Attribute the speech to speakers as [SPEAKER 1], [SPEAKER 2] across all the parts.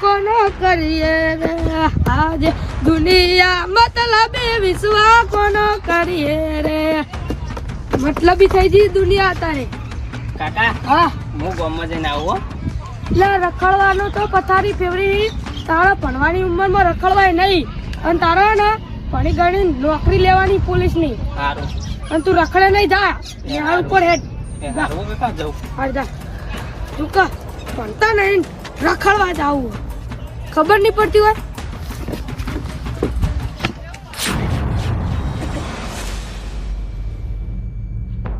[SPEAKER 1] કોનો કરીએ રે. આજે દુનિયા મતલબ વિશ્વા કોનો કરીએ રે. મતલબી થઈ ગઈ દુનિયા તારે.
[SPEAKER 2] કાકા
[SPEAKER 1] હા.
[SPEAKER 2] હું ગામમાં જઈને આવું.
[SPEAKER 1] એટલે રખડવાનો તો પથારી ફેવરી. તારા ભણવાની ઉંમરમાં રખડવાય નહીં. અને તારા ને ભણી ગણી નોકરી લેવાની પોલીસની.
[SPEAKER 2] સારું
[SPEAKER 1] અને તું રખડે નહીં જા. ન્યાળ ઉપર હેડ. જા. ભણતા નહીં. રખડવા જાવું ખબર નહીં પડતી હોય?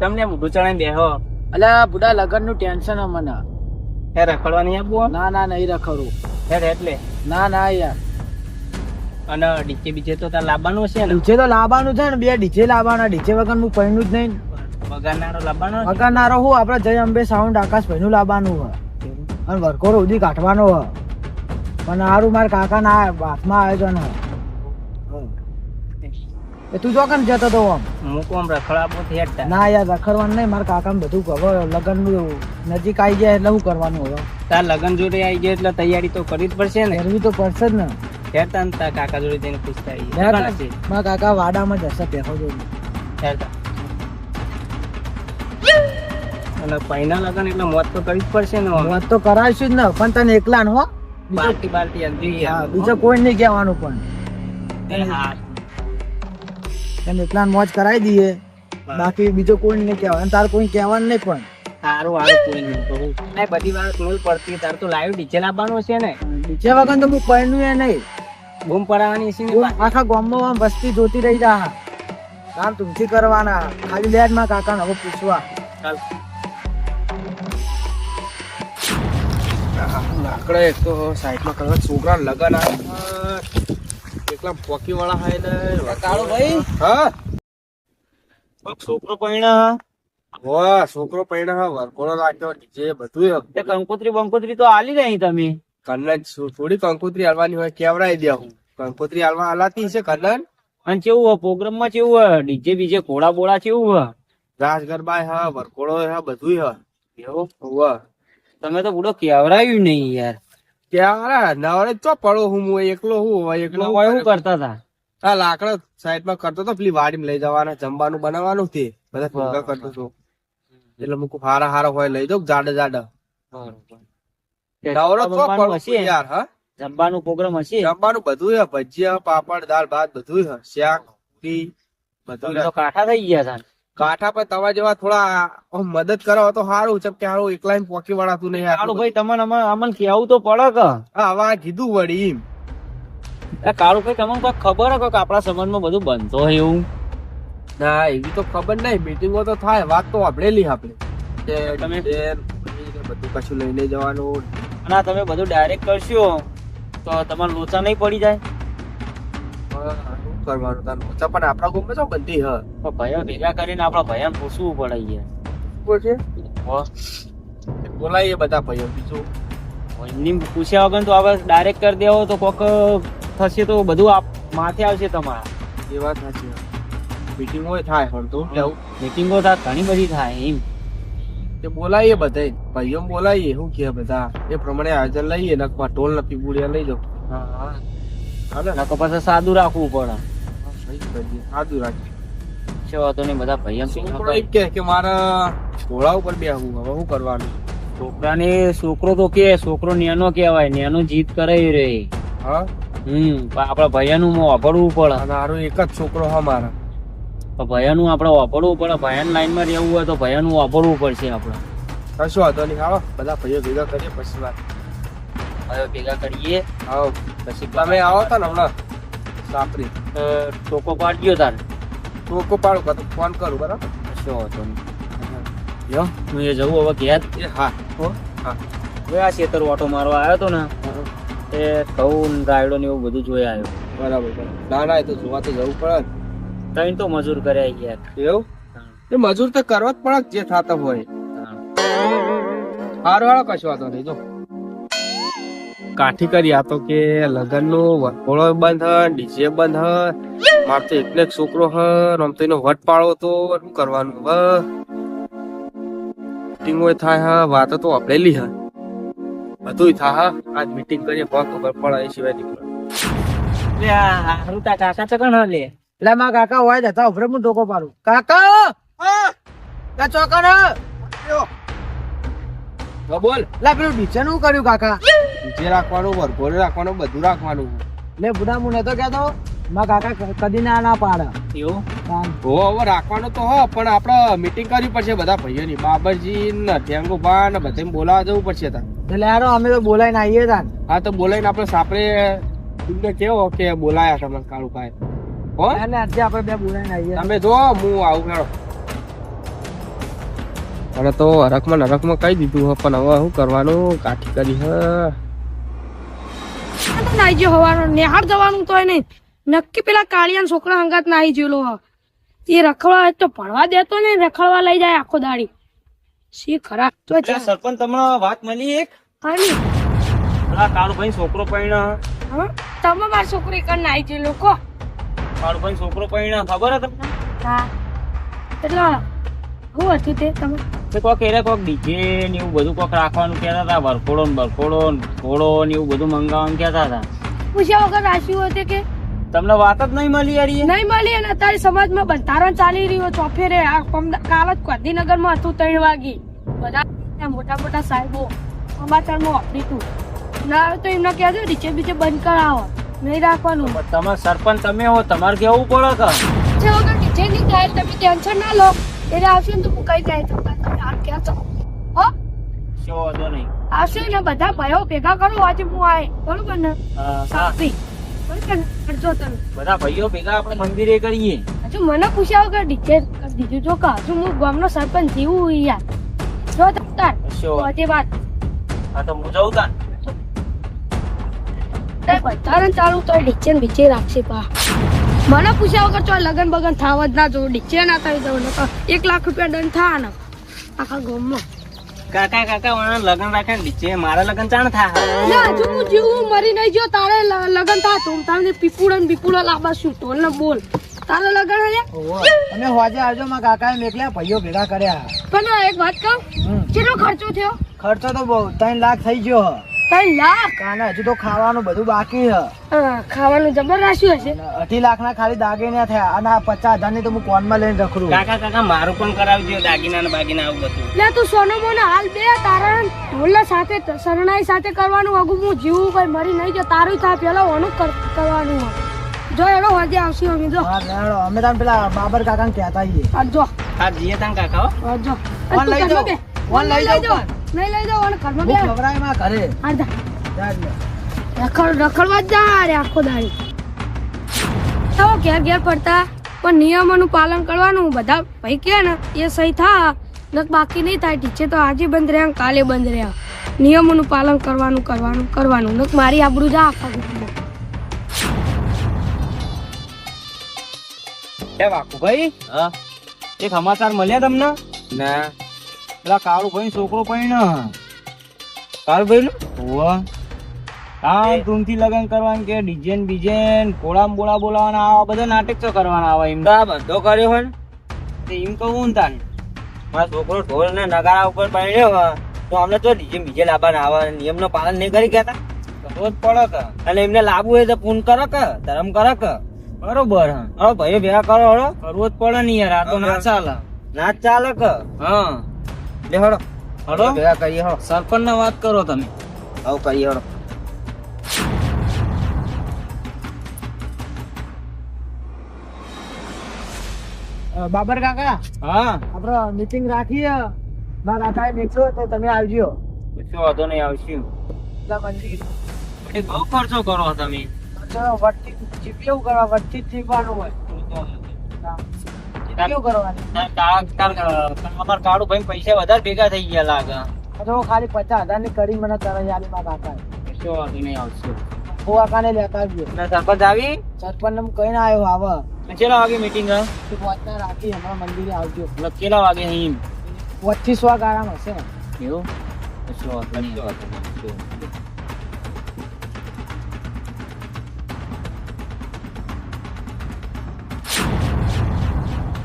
[SPEAKER 2] તમને મોઢું ચડાઈને બેહો.
[SPEAKER 3] અલ્યા બુડા લગનનું ટેન્શન મને
[SPEAKER 2] હે રખડવાની આપવું
[SPEAKER 3] ના ના નહીં રખડું.
[SPEAKER 2] હે એટલે?
[SPEAKER 3] ના ના યાર.
[SPEAKER 2] અને ડીજે બીજે તો તાર લાવવાનું છે ને?
[SPEAKER 3] ડીજે તો લાવવાનું છે ને બે ડીજે લાવવાના ડીજે વગર હું પહેણું જ નહીં.
[SPEAKER 2] વગાડનારો લાવવાનો?
[SPEAKER 3] વગાડનારો હું આપડે જય અંબે સાઉન્ડ આકાશ ભાઈ લાવવાનું હોય. અને વરકોર સુધી કાઢવાનો હ પણ હારું મારા કાકા ના. હાથમાં આયોજન એ તું ચોકન જતો તો આમ?
[SPEAKER 2] હું કોમ રખડવા બહુ હેડતા
[SPEAKER 3] ના યાર રખડવાનું નહીં મારા કાકા બધું ખબર લગન નજીક આવી ગયા એટલે હું કરવાનું હવે
[SPEAKER 2] તાર લગન જોડે આવી ગયા એટલે તૈયારી તો કરવી જ પડશે ને?
[SPEAKER 3] કરવી તો પડશે જ ને.
[SPEAKER 2] હેડતા ને તાર કાકા જોડે જઈને પૂછતા હશે?
[SPEAKER 3] મારા કાકા વાડામાં જશે પેખો જોડે.
[SPEAKER 2] હેડતા. અને પૈના લગન એટલે મોત તો કરવી જ પડશે ને
[SPEAKER 3] મોત તો કરાવીશું જ ને પણ તને એકલા હો.
[SPEAKER 2] બાલટી બાલટી જોઈએ.
[SPEAKER 3] હા, બીજો કોઈ નહીં કહેવાનું પણ. તને એકલા મોજ કરાવી દઈએ. બાકી બીજો કોઈ નહીં કહેવાનું. તાર તારે કોઈ કહેવાનું નહીં પણ.
[SPEAKER 2] સારું હારું કોઈ નહીં. કહું. આ બધી વાત મૂળ પડતી. તાર તો લાઈવ ડીજે લાવવાનું છે ને.
[SPEAKER 3] ડીજે વગર તો હું પરણ્યું એ નહીં.
[SPEAKER 2] બૂમ પડાવવાની છે
[SPEAKER 3] આખા ગામમાં વસ્તી જોતી રહી જા. કામ તુમથી કરવાના. ખાલી લેજમાં કાકા હવે પૂછવા.
[SPEAKER 2] ચાલ.
[SPEAKER 4] લાકડે એક તો સાઈડમાં કરવા છોકરા લગન એકલા પોકી વાળા હાય ને
[SPEAKER 3] કાળો ભાઈ?
[SPEAKER 4] હા.
[SPEAKER 2] છોકરો પૈણા
[SPEAKER 4] વાહ છોકરો પૈણા હા વરકોળો લાગ્યો જે બધું
[SPEAKER 2] તે કંકોત્રી બંકોત્રી તો આલી નહીં તમે.
[SPEAKER 4] કન્નન થોડી કંકોત્રી હાલવાની હોય કેવડાઈ દે હું. કંકોત્રી હાલવા હાલાતી છે કન્નન?
[SPEAKER 2] અને કેવું હોય પ્રોગ્રામમાં કેવું હોય? ડીજે બીજે ઘોડા બોડા કેવું હોય?
[SPEAKER 4] રાસ ગરબા હા વરકોળો હા બધું હા
[SPEAKER 2] એવું?
[SPEAKER 4] વાહ.
[SPEAKER 2] તમે તો બુડો કેવરાયું નહીં યાર.
[SPEAKER 4] કેવરા? નવરે તો પડો હું હું એકલો હું હોય એકલો
[SPEAKER 2] હોય
[SPEAKER 4] હું
[SPEAKER 2] કરતા હતા
[SPEAKER 4] આ લાકડા સાઈડમાં કરતો તો પેલી વાડીમાં લઈ જવાના જમવાનું બનાવવાનું તે. બધા ભૂગા કરતો હતો એટલે મૂકું હારા હારા હોય લઈ જાઉં જાડા જાડા. નવરો
[SPEAKER 2] તો
[SPEAKER 4] પડો યાર હા?
[SPEAKER 2] જમવાનું પ્રોગ્રામ હશે?
[SPEAKER 4] જમવાનું બધું હે ભજીયા પાપડ દાળ ભાત બધું હે શાક પૂરી બધું.
[SPEAKER 2] કાઠા થઈ ગયા હતા
[SPEAKER 4] કાંઠા પર તવા જેવા થોડા મદદ કરો તો સારું છે કે હારું એકલા પોકી વળાતું નહીં સારું
[SPEAKER 2] ભાઈ તમને અમારે અમને કેવું તો પડે કે.
[SPEAKER 4] હા હવે કીધું વળી એમ.
[SPEAKER 2] એ કાળુ ભાઈ તમને કોઈ ખબર હે કે આપણા સંબંધમાં બધું બનતો હોય એવું?
[SPEAKER 4] ના એવી તો ખબર નહીં. મીટિંગો તો થાય વાત તો સાંભળેલી આપણે. કે
[SPEAKER 2] તમે-
[SPEAKER 4] બધું કશું લઈને જવાનું.
[SPEAKER 2] ના તમે બધું ડાયરેક્ટ કરશો તો તમારે લોચા નહીં પડી જાય?
[SPEAKER 4] કરવાનું તાર ઓછા પણ આપણા ગામમાં શું બનતી હ?
[SPEAKER 2] તો ભાઈઓ ભેગા કરીને આપણા ભાઈઓને પૂછવું પડે યાર.
[SPEAKER 4] શું છે?
[SPEAKER 2] હો.
[SPEAKER 4] બોલાઈએ બધા ભાઈઓ બીજું.
[SPEAKER 2] એમની પૂછ્યા વગર તો આપણે ડાયરેક્ટ કરી દેવો તો કોક થશે તો બધું આપ માથે આવશે તમારા.
[SPEAKER 4] એ વાત સાચી મીટિંગો થાય હળતું
[SPEAKER 2] મીટિંગો થાય ઘણી બધી થાય એમ.
[SPEAKER 4] તે બોલાવીએ બધાય. ભાઈઓ બોલાવીએ શું કે બધા? એ પ્રમાણે હાજર લઈએ ને ટોલ ને પીબુડિયા લઈ જાઓ.
[SPEAKER 2] હા
[SPEAKER 4] હા.
[SPEAKER 2] નકર પછી સાદું રાખવું પડે.
[SPEAKER 4] સાદું રાખી
[SPEAKER 2] છે વાતો નહીં બધા
[SPEAKER 4] છોકરો એમ કે કે મારે ઘોડા ઉપર બેહવું હવે શું કરવાનું?
[SPEAKER 2] છોકરાને છોકરો તો કે છોકરો નેનો કહેવાય. નેનો જીત કરે રે.
[SPEAKER 4] હા?
[SPEAKER 2] હમ પણ આપણા ભૈયાનું વાપરવું પડે.
[SPEAKER 4] અને હારો એક જ છોકરો હા મારા.
[SPEAKER 2] તો ભૈયાનું આપણે વાપરવું પડે. ભૈયાની લાઈનમાં રહેવું હોય તો ભૈયાનું વાપરવું પડશે આપણે.
[SPEAKER 4] કશું વાંધો નહીં. આવો બધા ભાઈઓ ભેગા કરીએ પછી વાત.
[SPEAKER 2] હવે ભેગા કરીએ.
[SPEAKER 4] આવો
[SPEAKER 2] પછી
[SPEAKER 4] તમે આવો તા ને હમણાં. સાપરી
[SPEAKER 2] ટોકો પાડ્યો તાર.
[SPEAKER 4] ટોકો પાડો કાં તો ફોન કરું બરાબર?
[SPEAKER 2] શું હતો યો હું એ જવું હવે ઘેર.
[SPEAKER 4] એ હા.
[SPEAKER 2] હો. હવે આ ખેતર ઓટો મારવા આવ્યો તો ને? એ ઘઉં રાયડો ને એવું બધું જોઈ આવ્યો.
[SPEAKER 4] બરાબર. ના ના એ તો જોવા તો જવું પડે
[SPEAKER 2] તઈ તો મજૂર કર્યા યાર.
[SPEAKER 4] એવું? એ મજૂર તો કરવા જ પડે જે થતા હોય. હારો હારો કશો વાતો નહીં જો. કાઠી કરી આ તો કે લગન નો વરઘોડો બંધ હ ડીજે બંધ હ. માર તો એકને એક છોકરો હ આમ તો એનો વટ પાડો તો શું કરવાનું હ? મીટિંગ હોય થાય હ વાતો તો અપડેલી હ. બધું થા હા. આજ મીટિંગ કરીએ બહુ ખબર પડે એ સિવાય
[SPEAKER 2] લે તા કાકા ચકણ લે?
[SPEAKER 3] એટલે મારા કાકા હોય જતા ઉભરે હું ડોકો પાડું. કાકા! કા ચોકન
[SPEAKER 4] તો બોલ
[SPEAKER 3] એટલે પેલું ડીજે નું કર્યું કાકા?
[SPEAKER 4] જે રાખવાનું વરઘોડે રાખવાનું બધું રાખવાનું
[SPEAKER 3] લે બુડા હું તો કહેતો? મા કાકા કદી ના ના પાડે.
[SPEAKER 2] એવું?
[SPEAKER 3] હો.
[SPEAKER 4] હવે રાખવાનું તો હો પણ આપણે મીટિંગ કરવી પડશે બધા ભાઈઓની. બાબરજી ને ઠેંગુભા ને બધે બોલાવવા જવું પડશે તાર.
[SPEAKER 3] એટલે યાર અમે તો બોલાઈને આવીએ તાર.
[SPEAKER 4] હા તો બોલાવીને આપણે સાપરે તમને કેવો કે બોલાયા તમને કાળું ભાઈ હો
[SPEAKER 3] એટલે આજે આપણે બે બોલાઈને આવીએ.
[SPEAKER 4] તમે જો હું આવું ખેડો અને તો હરખમાં નરકમાં કહી દીધું હે પણ હવે શું કરવાનું? કાઠી કરી હ.
[SPEAKER 1] નાઈ ગયો હવાનો. નિહાળ જવાનું તો નહીં. નક્કી પેલા કાળિયા છોકરા હંગાત નાઈ ગયેલો. એ રખડવા તો ભણવા દેતો ને રખડવા લઈ જાય આખો દાડી. શી ખરા તો
[SPEAKER 2] સરપંચ તમને વાત મળી એક?
[SPEAKER 1] હાની
[SPEAKER 2] પેલા કાળુભાઈ છોકરો પૈણ
[SPEAKER 1] તમે માર છોકરી કર નાઈ ગયેલો કો
[SPEAKER 2] કાળુભાઈ છોકરો પૈણ ખબર હે તમને?
[SPEAKER 1] હા. એટલે શું હતું તે તમે?
[SPEAKER 2] તો કોક એરે કોક ડીજે ને એવું બધું કોક રાખવાનું કહેતા હતા વરખોડો ને બરખોડો ને ઘોડો ને એવું બધું મંગાવવાનું કહેતા હતા.
[SPEAKER 1] પૂછ્યા વગર રાખ્યું હતું કે?
[SPEAKER 2] તમને વાત જ નહીં મળી યાર
[SPEAKER 1] નહીં મળી અને અત્યારે સમાજમાં બંધારણ ચાલી રહ્યું ચોફેરે. આ કાલ જ ગાંધીનગરમાં હતું ત્રણ વાગી. બધા મોટા મોટા સાહેબો સમાચારમાં વાપરી તું. ના આવે તો એમને કહેજો નીચે બીચે બંધ કરાવો. નહીં રાખવાનું.
[SPEAKER 2] તમારે તમે સરપંચ તમે હો તમારે કેવું પડે કે?
[SPEAKER 1] વગર નીચે નહીં થાય તમે ટેન્શન ના લો. એટલે આવશે ને તો હું કઈ જાય તો તમે છો હો?
[SPEAKER 2] શું વાંધો નહીં.
[SPEAKER 1] આવશે ને બધા ભાઈઓ ભેગા કરો આજે હું આય. બરોબર ને?
[SPEAKER 2] હા, હા.
[SPEAKER 1] બરોબર ને? કરજો તમે.
[SPEAKER 2] બધા ભાઈઓ ભેગા આપણે મંદિરે કરીએ.
[SPEAKER 1] હજુ મને પૂછ્યા વગર ડીજે કરી દીધું. જો કે હજુ હું ગામનો સરપંચ જીવું યાર. જો તાર.
[SPEAKER 2] વાત? હા તો હું જઉં
[SPEAKER 1] ચાલુ તો રાખશે પા મને પૂછ્યા વગર તો લગન બગન થાવ જ ના જો ડીજે ના થઈ જવું એક લાખ રૂપિયા દંડ થા ને આખા ગામમાં.
[SPEAKER 2] કાકા કાકા વાળા લગન રાખે નીચે. મારા લગન ચાણ થા
[SPEAKER 1] ના હજુ હું જીવું મરી નહીં જો તારે લગન થા તું તારે પીપુડો ને બીપુડો લાવવા શું તો ને બોલ. તારે લગન હે?
[SPEAKER 3] અને હોજે આવજો મારા કાકાએ મેકલ્યા ભાઈઓ ભેગા કર્યા.
[SPEAKER 1] પણ એક વાત કહું? કેટલો ખર્ચો થયો?
[SPEAKER 3] ખર્ચો તો બહુ ત્રણ લાખ થઈ ગયો. હ.
[SPEAKER 1] ત્રણ લાખ.
[SPEAKER 3] કાના હજુ તો ખાવાનું બધું બાકી હ
[SPEAKER 1] હા, ખાવાનું જબર રાખ્યું હશે.
[SPEAKER 3] અઢી લાખ ના ખાલી દાગીના થયા. અને આ પચાસ હજારની તો હું કોનમાં લઈને રખડું.
[SPEAKER 2] કાકા કાકા મારું પણ કરાવજો દાગીના ને બાગીના આવું બધું.
[SPEAKER 1] લે તું સોનો મોને હાલ બે તારા ઢોલા સાથે શરણાઈ સાથે કરવાનું. અગુ હું જીવું કઈ મરી નહીં જો તારું થાય પેલા ઓનું કરવાનું જો એનો હોજે આવશે અમે જો.
[SPEAKER 3] હા, અમે તમે પેલા બાબર કાકાને કહેતા આવીએ
[SPEAKER 1] જો.
[SPEAKER 2] હા જીએ તાન કાકા હો.
[SPEAKER 1] જો.
[SPEAKER 3] લઈ જાઓ. ફોન લઈ જાઓ.
[SPEAKER 1] નહીં લઈ જાવ અને ઘરમાં બે
[SPEAKER 3] હું માં ઘરે.
[SPEAKER 1] હાલ જા.
[SPEAKER 3] જા લે.
[SPEAKER 1] રખડ રખડવા જ જા રે આખો દાડી. તો ઘેર ઘેર પડતા. પણ નિયમોનું પાલન કરવાનું બધા ભાઈ કે ને એ સહી થા. નક બાકી નહીં થાય ટીચે તો આજે બંધ રહ્યા કાલે બંધ રહ્યા. નિયમોનું પાલન કરવાનું કરવાનું કરવાનું. નક મારી આબરૂ જા આખા ગ્રુપમાં
[SPEAKER 2] એ વાકુભાઈ હા? એક સમાચાર મળ્યા તમને?
[SPEAKER 4] ના.
[SPEAKER 2] પેલા કાળુભાઈ છોકરો પણ કાળુભાઈ ભાઈ હોવા હા ધૂમથી લગન કરવાનું કે ડીજે બીજેન કોળામ બોળા બોલાવાના આવા બધા નાટક તો કરવાના આવે એમ.
[SPEAKER 4] આ બધો કર્યો હોય ને.
[SPEAKER 2] તે એમ કહું ને તાન. મારો છોકરો ઢોલ ને નગારા ઉપર પડી રહ્યો તો અમને તો ડીજે બીજે લાવવાના આવે નિયમનો પાલન નહીં કરી ગયા રોજ પડે કે. અને એમને લાવવું હોય તો ફોન કરો કે ધરમ કરો કે. બરોબર હા. ભાઈ ભેગા કરો હળો. કરવો જ પડે ને યાર આ તો ના ચાલે. ના ચાલે કે. હા. લે હળો? હળો
[SPEAKER 4] ભેગા કરીએ હો
[SPEAKER 2] સરપંચ ને વાત કરો તમે.
[SPEAKER 4] આવું કરીએ હળો.
[SPEAKER 3] બાબર કાકા
[SPEAKER 2] હા.
[SPEAKER 3] આપડે મીટિંગ રાખીએ. મારા કાકાએ મેકશો તો તમે આવજો.
[SPEAKER 2] શું વાંધો નહીં આવશું.
[SPEAKER 3] પેલા મંદિર
[SPEAKER 2] એ બહુ ખર્ચો કરો તમે.
[SPEAKER 3] ચલો વટથી ચીપિયું કરવા વટથી ચીપવાનું હોય.
[SPEAKER 2] અમાર કાળુ ભાઈ પૈસા વધારે ભેગા થઈ ગયા લાગે.
[SPEAKER 3] તો ખાલી પચાસ હજારની કરી મને તરત યાદી માં કાકા
[SPEAKER 2] શું વાંધો નહીં આવશે.
[SPEAKER 3] ફુવા કાને લેતા આવજો.
[SPEAKER 2] ના સરપંચ આવી?
[SPEAKER 3] સરપંચ ને કઈ ના આવ્યો આવે.
[SPEAKER 2] કેટલા વાગે મીટિંગ
[SPEAKER 3] તો પહોંચતા રાખી હમણાં મંદિરે આવજો.
[SPEAKER 2] કેટલા વાગે અહીં
[SPEAKER 3] પચીસ વા ગાળામાં હશે
[SPEAKER 2] એવું? શું વાંધો નહીં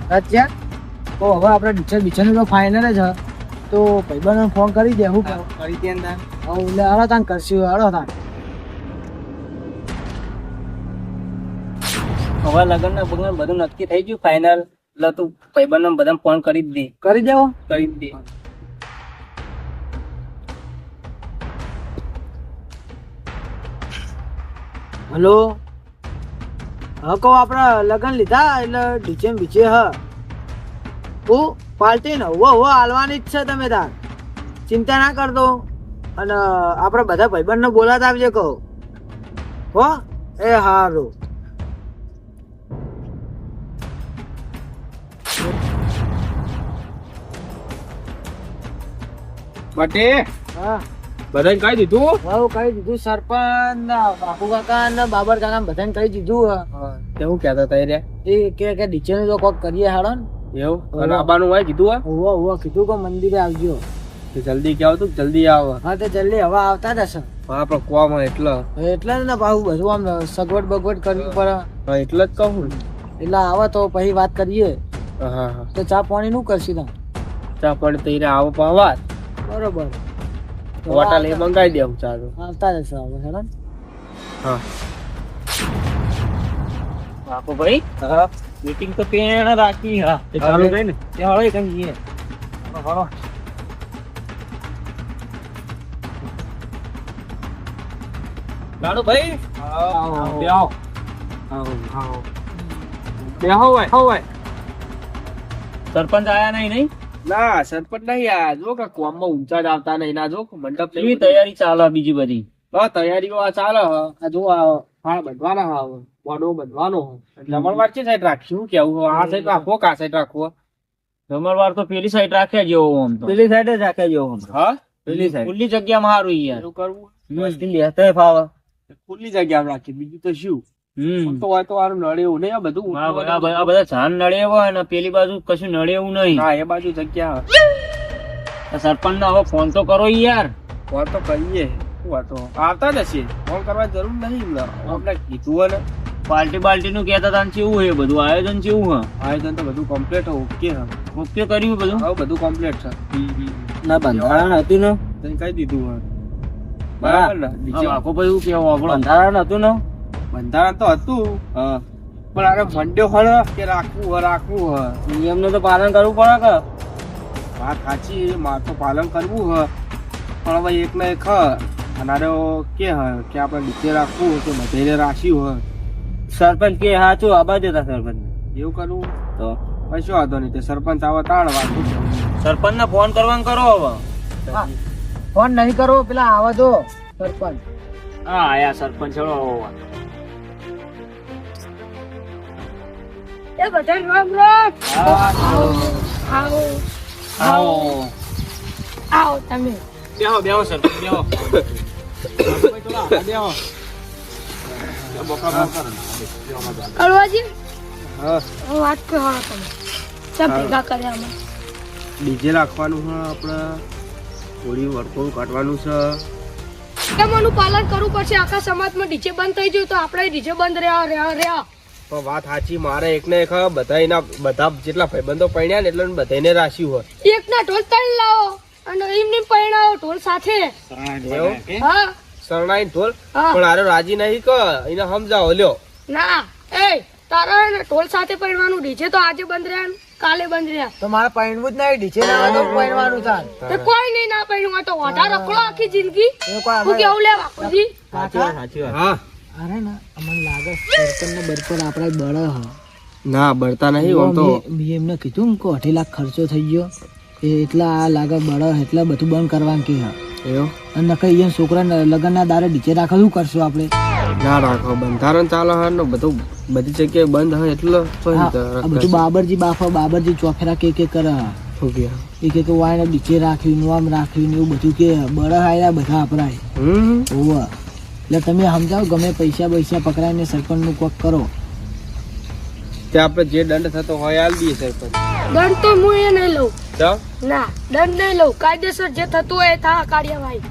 [SPEAKER 3] અચ્છા તો હવે આપણે ડીચર બીચર તો ફાઇનલ જ તો ભાઈબંધને ફોન કરી દે હું
[SPEAKER 2] કરી? દે.
[SPEAKER 3] હા એટલે હાલો તાન કરશું હાલો તાન.
[SPEAKER 4] હવે લગ્ન ના બગન બધું નક્કી થઈ ગયું ફાઇનલ એટલે તું ભાઈબંધ બધા ફોન કરી દે.
[SPEAKER 3] કરી દેવો?
[SPEAKER 4] કરી દે.
[SPEAKER 3] હલો? હા કહો આપણે લગન લીધા એટલે ડીજે બીચે હ. હું પાર્ટી ને હો હો હાલવાની જ છે તમે તાર. ચિંતા ના કરતો. અને આપણે બધા ભાઈબંધને બોલાતા આવજે કહો. હો? એ હારું.
[SPEAKER 4] બટે?
[SPEAKER 3] હા.
[SPEAKER 4] બધાને કહી દીધું?
[SPEAKER 3] હવે કહી દીધું સરપંચ બાપુ કાકા ને બાબર કાકા બધાને કહી દીધું તે
[SPEAKER 4] હું કહેતા હતા એ રે.
[SPEAKER 3] એ કે કે ડીજે તો કોક કરીએ હાડો ને.
[SPEAKER 4] એવું? અને આબાનું હોય કીધું હા?
[SPEAKER 3] હોવો હોવો કીધું કે મંદિરે આવજો.
[SPEAKER 4] તો જલ્દી કહો તું જલ્દી આવ.
[SPEAKER 3] હા તે જલ્દી હવે આવતા જ હશે.
[SPEAKER 4] હા પણ કોમ એટલે?
[SPEAKER 3] એટલે ને પાછું બધું આમ સગવડ બગવડ કરવી પડે.
[SPEAKER 4] હા એટલે જ કહું
[SPEAKER 3] એટલે આવે તો પછી વાત કરીએ.
[SPEAKER 4] હા હા હા.
[SPEAKER 3] તો ચા પાણી નું કરશી તમે?
[SPEAKER 4] ચા પાણી તૈયાર આવો પાવા
[SPEAKER 3] બરોબર.
[SPEAKER 4] હોટલ એ મંગાવી દેવું ચા તો
[SPEAKER 3] આવતા જ હશે હવે હેડો
[SPEAKER 4] હા.
[SPEAKER 2] બાપુ ભાઈ
[SPEAKER 4] હા.
[SPEAKER 2] મીટિંગ તો પેણ રાખી હા.
[SPEAKER 4] એ ચાલુ થઈ ને?
[SPEAKER 2] તે હળો કેમ જઈએ હળો
[SPEAKER 4] લાડુ ભાઈ
[SPEAKER 3] આવો.
[SPEAKER 4] બેહો. બેહો હોય હોય
[SPEAKER 2] સરપંચ આયા નહીં નહીં?
[SPEAKER 4] ના સરપંચ નહીં આ જો કે કોમમાં ઊંચા જ આવતા નહીં. ના જો મંડપ એવી
[SPEAKER 2] તૈયારી ચાલે બીજી બધી?
[SPEAKER 4] હા તૈયારીઓ આ ચાલે આ જો આ ફાળ બંધવાના હા બોડો બંધવાનો જમણવાર છે સાઈડ રાખ્યું કેવું આ સાઈડ રાખવો કા સાઈડ રાખો?
[SPEAKER 2] જમણવાર તો પેલી સાઈડ રાખ્યા જેવો આમ તો. પેલી સાઈડ જ રાખ્યા જેવો
[SPEAKER 4] હા?
[SPEAKER 2] પેલી સાઈડ ખુલ્લી જગ્યામાં સારું યાર.
[SPEAKER 4] કરવું
[SPEAKER 2] મસ્તી લેતા ફાવે.
[SPEAKER 4] ખુલ્લી જગ્યામાં રાખી બીજું તો શું? તો હોય તો આનું નડે એવું નહીં આ બધું
[SPEAKER 2] આ બધા આ બધા હોય ને પેલી બાજુ કશું નડે એવું નહીં.
[SPEAKER 4] હા એ બાજુ જગ્યા
[SPEAKER 2] સરપંચ ને હવે ફોન તો કરો યાર.
[SPEAKER 4] ફોન તો કરીએ વાતો આવતા જ હશે. ફોન કરવા જરૂર નહીં ને. આપણે કીધું હોય ને
[SPEAKER 2] પાર્ટી બાલ્ટી નું કેતા તા કેવું હે બધું આયોજન કેવું
[SPEAKER 4] આયોજન તો બધું કમ્પ્લીટ ઓકે
[SPEAKER 2] હે ઓકે કર્યું બધું?
[SPEAKER 4] હવે બધું કમ્પ્લીટ છે.
[SPEAKER 2] ના બંધારણ હતું ને?
[SPEAKER 4] તને કહી દીધું હોય. બરાબર ને?
[SPEAKER 2] આખો ભાઈ એવું કેવું આપણું બંધારણ હતું ને?
[SPEAKER 4] બંધારણ તો હતું
[SPEAKER 2] હા
[SPEAKER 4] પણ આને મંડ્યો હોય કે રાખવું હોય રાખવું હોય.
[SPEAKER 2] નિયમનું તો પાલન કરવું પડે કે?
[SPEAKER 4] વાત સાચી માર તો પાલન કરવું હોય. પણ હવે એક ને એક હ અને આરે કે હ કે આપણે નીચે રાખવું હોય કે મધેરે રાખ્યું હોય.
[SPEAKER 2] સરપંચ કે સાચું આબા દેતા સરપંચ
[SPEAKER 4] એવું કરવું
[SPEAKER 2] તો
[SPEAKER 4] કશો વાંધો નહીં તે સરપંચ આવે તાણ વાંધો
[SPEAKER 2] સરપંચ ને ફોન કરવાનું કરો હવે.
[SPEAKER 3] હા. ફોન નહીં કરો પેલા આવા દો સરપંચ.
[SPEAKER 2] હા આયા સરપંચ ચલો
[SPEAKER 1] એ બધા રામ રામ. આવો આવો
[SPEAKER 2] આવો.
[SPEAKER 1] આવો તમે.
[SPEAKER 2] બેહો બેહો સર બેહો.
[SPEAKER 4] બેહો.
[SPEAKER 1] કળવાજી વાત કરો તમે. સબ ભેગા કર્યા અમે.
[SPEAKER 4] ડીજે રાખવાનું છે આપણે. થોડી વર્કઆઉટ કાઢવાનું છે.
[SPEAKER 1] નિયમોનું પાલન કરવું પડશે. આખા સમાજમાં ડીજે બંધ થઈ ગયું તો આપણે ડીજે બંધ રહ્યા રહ્યા રહ્યા.
[SPEAKER 4] પણ વાત સાચી મારે એકને એક બધા એના બધા જેટલા ભાઈબંધો પરણ્યા ને એટલે બધાને રાખ્યું હોય.
[SPEAKER 1] એક ના ઢોલ ત્રણ લાવો અને એમને પરણાવો ઢોલ સાથે. હા.
[SPEAKER 4] શરણાઈ ઢોલ? પણ આરે રાજી નહીં ક એને સમજાવો લ્યો.
[SPEAKER 1] ના. એ તારા ઢોલ સાથે પરણવાનું ડીજે તો આજે બંધ રહ્યા ને કાલે બંધ રહ્યા.
[SPEAKER 3] તો મારે પહેરવું જ નહીં ડીજે ના તો પહેરવાનું થાય
[SPEAKER 1] તો કોઈ નહીં ના આ તો ઓઢા રખડો આખી જિંદગી. હું કેવું લે બાપુજી
[SPEAKER 2] સાચી વાત સાચી વાત.
[SPEAKER 4] હા.
[SPEAKER 3] અરે ના અમને લાગે સરપંચ ને બરપર આપણા બળ હ.
[SPEAKER 4] ના બળતા નહીં ઓમ તો
[SPEAKER 3] મેં- એમને કીધું કે અઢી લાખ ખર્ચો થઈ ગયો. એ એટલા આ લાગે બળ એટલા બધું બંધ કરવાનું કે હા.
[SPEAKER 4] એવું?
[SPEAKER 3] અને નકર અહીંયા છોકરા લગ્નના દારે ડીજે રાખે શું કરશું આપણે?
[SPEAKER 4] ના રાખો બંધારણ ચાલે હે ને બધું બધી જગ્યાએ બંધ એટલે
[SPEAKER 3] હા, આ બધું બાબરજી બાફા બાબરજી ચોફેરા કે કે કરે એ કે વાયને ડીજે રાખ્યું નું આમ રાખ્યું ને એવું બધું કે બળ આયા બધા આપણાય
[SPEAKER 4] હમ?
[SPEAKER 3] ઓવા એટલે તમે સમજાવો ગમે પૈસા પૈસા પકડાઈને સરપંચનું કોક કરો.
[SPEAKER 4] તે આપણે જે દંડ થતો હોય આલ દઈએ સરપંચ.
[SPEAKER 1] દંડ તો હું એ નહીં લઉં. ના દંડ નહીં લઉં. કાયદેસર જે થતું હોય એ થા કાર્યવાહી.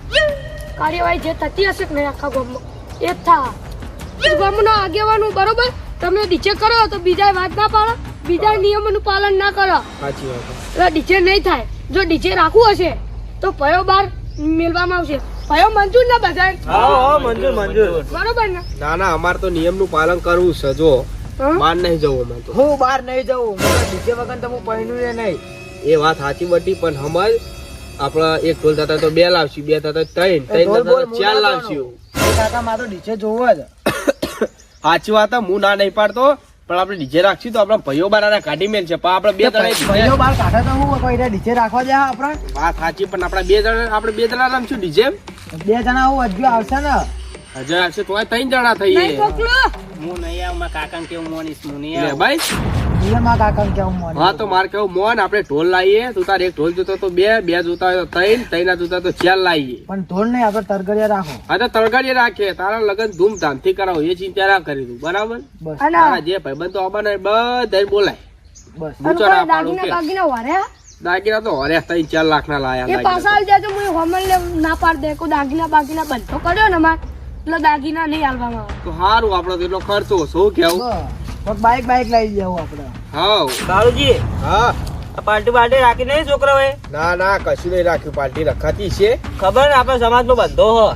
[SPEAKER 1] કાર્યવાહી જે થતી હશે કે નહીં આખા ગામમાં એ થા. ગામનો આગેવાનું બરોબર? તમે નીચે કરો તો બીજા વાત ના પાડો બીજા નિયમોનું પાલન ના કરો.
[SPEAKER 4] સાચી વાત
[SPEAKER 1] એટલે ડીજે નહીં થાય. જો ડીજે રાખવું હશે તો પયો બાર મેળવામાં આવશે. પયો મંજૂર ના બધા?
[SPEAKER 2] હા હા મંજૂર મંજૂર.
[SPEAKER 1] બરોબર ને?
[SPEAKER 4] ના ના અમાર તો નિયમનું પાલન કરવું છે જો. બહાર નહીં જવું અમારે તો.
[SPEAKER 3] હું બહાર નહીં જવું. બીજે વગર તો હું પહેર્યું નહીં.
[SPEAKER 4] એ વાત સાચી બટી પણ સમજ આપણા એક ઢોલ થતા તો બે લાવશું બે થતા ત્રણ ત્રણ થતા ચાર લાવશું.
[SPEAKER 3] કાકા મારે તો ડીજે જોવો જ.
[SPEAKER 4] સાચી વાત હું ના નહીં પાડતો પણ આપણે ડીજે રાખશું તો આપણા ભાઈઓ બાર કાઢી મેલ છે પણ આપણે બે
[SPEAKER 3] ભાઈઓ બાર કાઢે તો હું કોઈ ડીજે રાખવા દે આપણે?
[SPEAKER 4] વાત સાચી પણ આપણે બે જણા આપણે બે જણા રમશું ડીજે
[SPEAKER 3] બે જણા હું હજુ આવશે ને?
[SPEAKER 4] હજાર આવશે તો ત્રણ જણા
[SPEAKER 1] થઈ
[SPEAKER 5] હું નહીં આવું મારા કાકા કેવું મોનીશ હું નહીં
[SPEAKER 4] લે
[SPEAKER 5] આવું.
[SPEAKER 4] ભાઈ.
[SPEAKER 3] નિયમમાં કાકા કેવું મને
[SPEAKER 4] હા તો મારે કેવું મોન આપણે ઢોલ લાવીએ તું તારે એક ઢોલ જોતો તો બે બે જોતા હોય તો ત્રણ ત્રણ ના જોતા તો ચાર લાવીએ
[SPEAKER 3] પણ ઢોલ નહીં આપણે તરગડિયા રાખો.
[SPEAKER 4] હા તો તળગાડીએ રાખીએ. તારા લગન ધૂમધામથી કરાવો. એ ચિંતા ના કરી તું. બરાબર?
[SPEAKER 3] બસ.
[SPEAKER 1] અને
[SPEAKER 4] તારા જે ભાઈબંધો આવવાના બધા બોલાય.
[SPEAKER 3] બસ.
[SPEAKER 1] દાગીના વાર્યા
[SPEAKER 4] દાગીના તો હરે ત્રણ ચાર લાખ ના લાયા
[SPEAKER 1] એ પાછા આવી જાય તો હું હોમલ લે ના પાડ દે કો દાગીના બાગીના બંધો કર્યો ને માર એટલે દાગીના નહીં આલવામાં આવે.
[SPEAKER 4] તો હારું આપણો એટલો ખર્ચો શું કેવું?
[SPEAKER 3] બસ બાઈક બાઈક લઈ જાવ આપણે.
[SPEAKER 4] હા
[SPEAKER 2] બાળુજી
[SPEAKER 4] હા.
[SPEAKER 2] પાર્ટી પાર્ટી રાખી નહીં છોકરાઓએ?
[SPEAKER 4] ના ના કશું નહીં રાખ્યું પાર્ટી રખાતી છે.
[SPEAKER 2] ખબર ને આપડે સમાજ નો બંધો હો.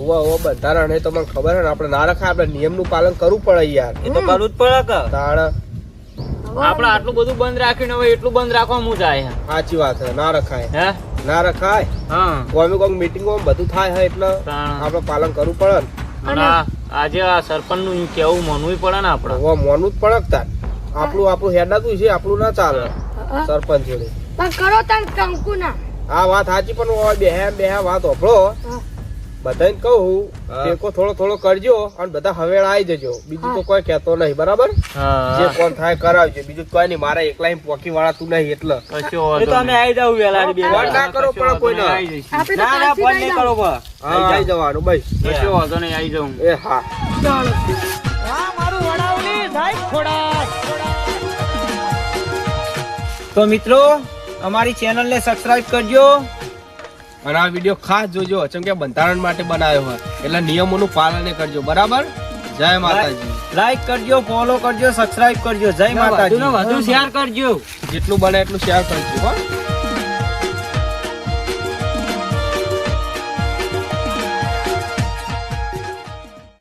[SPEAKER 4] ઓવા ઓવા બંધારણ એ તો મને ખબર હે ને આપણે ના રખાય આપણે નિયમનું પાલન કરવું પડે યાર.
[SPEAKER 2] એ તો કરવું જ પડે કે.
[SPEAKER 4] તાણ.
[SPEAKER 5] આપણે આટલું બધું બંધ રાખ્યું ને હવે એટલું બંધ રાખવા હું જાય
[SPEAKER 4] સાચી વાત છે ના રખાય.
[SPEAKER 5] હે?
[SPEAKER 4] ના રખાય?
[SPEAKER 5] હા.
[SPEAKER 4] કોમી મીટિંગો બધું થાય હે એટલે. આપણે પાલન કરવું પડે ને.
[SPEAKER 5] અને આજે આ સરપંચનું કેવું માનવું પડે ને આપણે?
[SPEAKER 4] ઓવા મોનું જ પડે તાર. આપણું આપણું હેડાતું છે આપણું ના ચાલે. સરપંચ જોડે.
[SPEAKER 1] પણ કરો તાર કંકુ ના.
[SPEAKER 4] આ વાત સાચી પણ બે બે વાત હોભળો.
[SPEAKER 1] હા.
[SPEAKER 4] બધાને કહું ટેકો થોડો થોડો કરજો અને બધા હવેળ આવી જજો. બીજું તો કોઈ કહેતો નહીં બરાબર? જે કોણ થાય કરાવજો. બીજું કોઈ નહીં મારા એકલા પોકી વાળા તું નહીં એટલે.
[SPEAKER 2] તો અમે આવી જાવ વેલા
[SPEAKER 4] ફોન ના કરો પણ કોઈ ના
[SPEAKER 2] ના ના ફોન નહીં કરો પણ.
[SPEAKER 4] હા આવી જવાનું ભાઈ
[SPEAKER 5] કશો વાંધો નહીં આવી જાઉં.
[SPEAKER 4] એ હા.
[SPEAKER 2] તો મિત્રો અમારી ચેનલને સબસ્ક્રાઇબ કરજો.
[SPEAKER 4] અને આ વીડિયો ખાસ જોજો. ચમ કે બંધારણ માટે બનાવ્યો હોય. એટલે નિયમોનું પાલન એ કરજો. બરાબર? જય માતાજી.
[SPEAKER 2] લાઈક કરજો ફોલો કરજો સબસ્ક્રાઇબ કરજો. જય માતાજી.
[SPEAKER 5] વધુ શેર કરજો.
[SPEAKER 4] જેટલું બને એટલું શેર કરજો હો.